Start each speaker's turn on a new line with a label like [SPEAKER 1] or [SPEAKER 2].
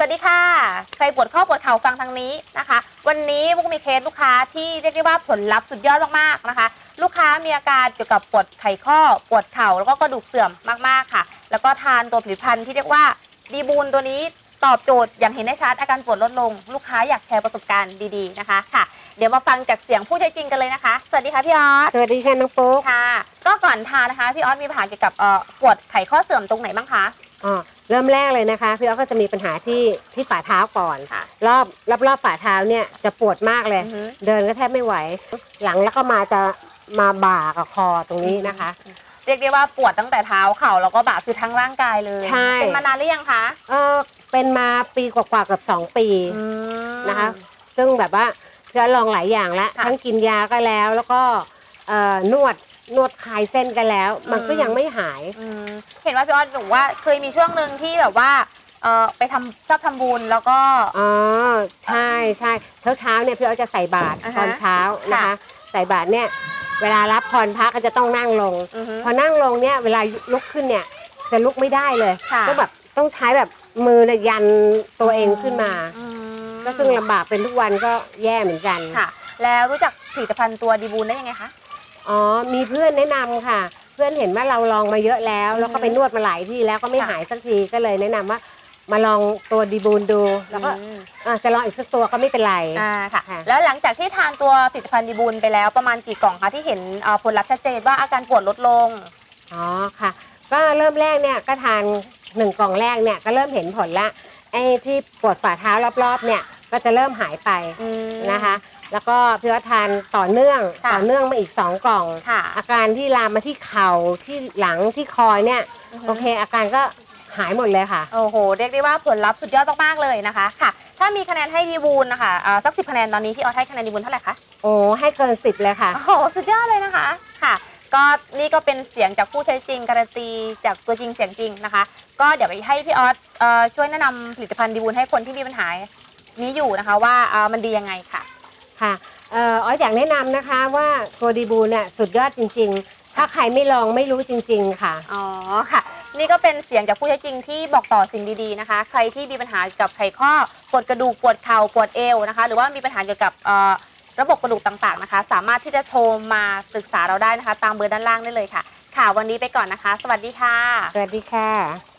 [SPEAKER 1] สวัสดีค่ะ ใครปวดข้อปวดเข่าฟังทางนี้นะคะ วันนี้มุกมีเคสลูกค้าที่เรียกได้ว่าผลลัพธ์สุดยอดมากๆนะคะ ลูกค้ามีอาการเกี่ยวกับปวดไขข้อปวดเข่าแล้วก็กระดูกเสื่อมมากๆค่ะ แล้วก็ทานตัวผลิตภัณฑ์ที่เรียกว่าดีบูนตัวนี้ตอบโจทย์อย่างเห็นได้ชัดอาการปวดลดลง ลูกค้าอยากแชร์ประสบการณ์ดีๆนะคะค่ะ เดี๋ยวมาฟังจากเสียงผู้ใช้จริงกันเลยนะคะ สวัสดีค่ะพี่ออส
[SPEAKER 2] สวัสดีค่ะน้องปุ๊ก
[SPEAKER 1] ค่ะ ก็ก่อนทานนะคะพี่ออสมีปัญหาเกี่ยวกับเอ่อปวดไขข้อเสื่อมตรงไหนบ้างคะ
[SPEAKER 2] อ๋อ เริ่มแรกเลยนะคะพี่อ๊อฟก็จะมีปัญหาที่ที่ฝ่าเท้าก่อน
[SPEAKER 1] ค่ะ
[SPEAKER 2] รอบรอบรอบฝ่าเท้าเนี่ยจะปวดมากเลย
[SPEAKER 1] อือฮึ
[SPEAKER 2] เดินก็แทบไม่ไหว หลังแล้วก็มาจะมาบ่ากับคอตรงนี้นะคะ
[SPEAKER 1] เรียกได้ว่าปวดตั้งแต่เท้าเข่าแล้วก็บ่าคือทั้งร่างกายเลย
[SPEAKER 2] ใช่
[SPEAKER 1] เป็นมานานหรือยังคะ
[SPEAKER 2] เออเป็นมาปีกว่าๆเกับสองปี
[SPEAKER 1] อืม
[SPEAKER 2] นะคะ ซึ่งแบบว่าจะลองหลายอย่างแล้ว
[SPEAKER 1] ค่ะ
[SPEAKER 2] ทั้งกินยาก็แล้วแล้วก็ เอ่อนวดนวดคลายเส้นกันแล้ว มันก็
[SPEAKER 1] อืม
[SPEAKER 2] ยังไม่หาย
[SPEAKER 1] อืมเห็นว่าพี่ออสบอกว่าเคยมีช่วงหนึ่งที่แบบว่าเออไปทำชอบทำบุญแล้วก็
[SPEAKER 2] อ๋อใช่ใช่เช้าเช้าๆเนี่ยพี่อ๊อฟจะใส่บาตร
[SPEAKER 1] อ่าฮะ
[SPEAKER 2] ตอนเช้านะคะ
[SPEAKER 1] ค่ะ
[SPEAKER 2] ใส่บาตรเนี่ย เวลารับพรพระก็จะต้องนั่งลง
[SPEAKER 1] อือฮึ
[SPEAKER 2] พอนั่งลงเนี่ยเวลาลุกขึ้นเนี่ยจะลุกไม่ได้เลย
[SPEAKER 1] ค่ะ
[SPEAKER 2] ก็แบบต้องใช้แบบมือเนี่ยยันตัวเองขึ้นมา
[SPEAKER 1] อืม
[SPEAKER 2] ก็ซึ่งลำบากเป็นทุกวันก็แย่เหมือนกัน
[SPEAKER 1] ค่ะ แล้วรู้จักผลิตภัณฑ์ตัวดีบูลได้ยังไงคะ
[SPEAKER 2] อ๋อ มีเพื่อนแนะนำค่ะ เพื่อนเห็นว่าเราลองมาเยอะแล้ว แล้วก็ไปนวดมาหลายที่แล้วก็ไม่
[SPEAKER 1] ค่ะ
[SPEAKER 2] หายสักทีก็เลยแนะนำว่า มาลองตัวดีบูนดู แล้วก็
[SPEAKER 1] อืม
[SPEAKER 2] อะจะลองอีกสักตัวก็ไม่เป็นไร
[SPEAKER 1] อ่าค่ะ
[SPEAKER 2] ค่ะ
[SPEAKER 1] แล้วหลังจากที่ทานตัวผลิตภัณฑ์ดีบูลไปแล้วประมาณกี่กล่องคะที่เห็นเอ่อผลลัพธ์ชัดเจนว่าอาการปวดลดลง
[SPEAKER 2] อ๋อค่ะ ก็เริ่มแรกเนี่ยก็ทานหนึ่งกล่องแรกเนี่ยก็เริ่มเห็นผลละไอ้ที่ปวดฝ่าเท้ารอบๆเนี่ยก็จะเริ่มหายไป
[SPEAKER 1] อืม
[SPEAKER 2] นะคะ แล้วก็พี่ว่าทานต่อเนื่อง
[SPEAKER 1] ค่ะ
[SPEAKER 2] ต่อเนื่องมาอีกสองกล่อง
[SPEAKER 1] ค่ะ
[SPEAKER 2] อาการที่ลามมาที่เข่าที่หลังที่คอเนี่ย
[SPEAKER 1] อือฮึ
[SPEAKER 2] โอเค อาการก็หายหมดเลยค่ะ
[SPEAKER 1] โอ้โห เรียกได้ว่าผลลัพธ์สุดยอดมากๆเลยนะคะ ค่ะ ถ้ามีคะแนนให้ดีบูลนะคะอ่าสักสิบคะแนนตอนนี้พี่ออสให้คะแนนดีบูลเท่าไหร่คะ
[SPEAKER 2] โอ้ให้เกินสิบเลยค่ะ
[SPEAKER 1] โอ้โห สุดยอดเลยนะคะ ค่ะ ก็นี่ก็เป็นเสียงจากผู้ใช้จริงการันตีจากตัวจริงเสียงจริงนะคะ ก็เดี๋ยวไปให้พี่ออสเอ่อช่วยแนะนำผลิตภัณฑ์ดีบูลให้คนที่มีปัญหานี้อยู่นะคะว่าเอ่อมันดียังไงค่ะ
[SPEAKER 2] ค่ะเอ่ออ๋ออยากแนะนำนะคะว่าตัวดีบูเนี่ยสุดยอดจริง ๆ ถ้าใครไม่ลองไม่รู้จริง ๆ ค่ะ
[SPEAKER 1] อ๋อค่ะ นี่ก็เป็นเสียงจากผู้ใช้จริงที่บอกต่อสิ่งดีๆนะคะ ใครที่มีปัญหากับไขข้อปวดกระดูกปวดเข่าปวดเอวนะคะ หรือว่ามีปัญหาเกี่ยวกับเอ่อระบบกระดูกต่างๆนะคะ สามารถที่จะโทรมาปรึกษาเราได้นะคะ ตามเบอร์ด้านล่างได้เลยค่ะ ค่ะ วันนี้ไปก่อนนะคะ สวัสดีค่ะ
[SPEAKER 2] สวัสดีค่ะ